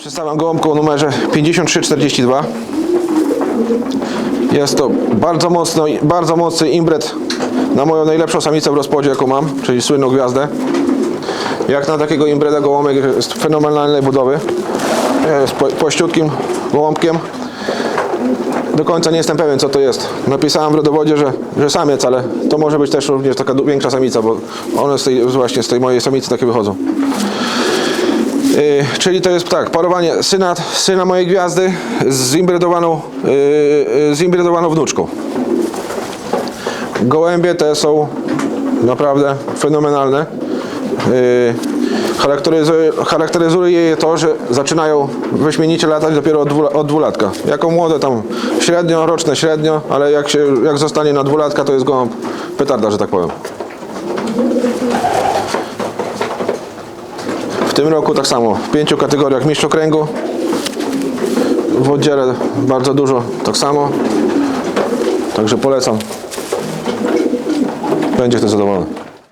Przedstawiam gołąbkę o numerze 5342. Jest to bardzo, mocno, bardzo mocny imbret na moją najlepszą samicę w rozpodzie, jaką mam, czyli słynną gwiazdę. Jak na takiego imbreda gołąbek jest fenomenalnej budowy. Jest po- pościutkim gołąbkiem. Do końca nie jestem pewien, co to jest. Napisałem w rodowodzie, że, że samiec, ale to może być też również taka większa samica, bo one z tej, właśnie z tej mojej samicy takie wychodzą. Yy, czyli to jest tak, parowanie syna, syna mojej gwiazdy z imbredowaną, yy, yy, z imbredowaną wnuczką. Gołębie te są naprawdę fenomenalne. Charakteryzuje, charakteryzuje je to, że zaczynają wyśmienicie latać dopiero od, dwu, od dwulatka. Jako młode tam średnio, roczne średnio, ale jak, się, jak zostanie na dwulatka to jest gołąb petarda, że tak powiem. Tym roku tak samo, w pięciu kategoriach mistrz okręgu. W oddziale bardzo dużo, tak samo. Także polecam. Będzie ktoś zadowolony.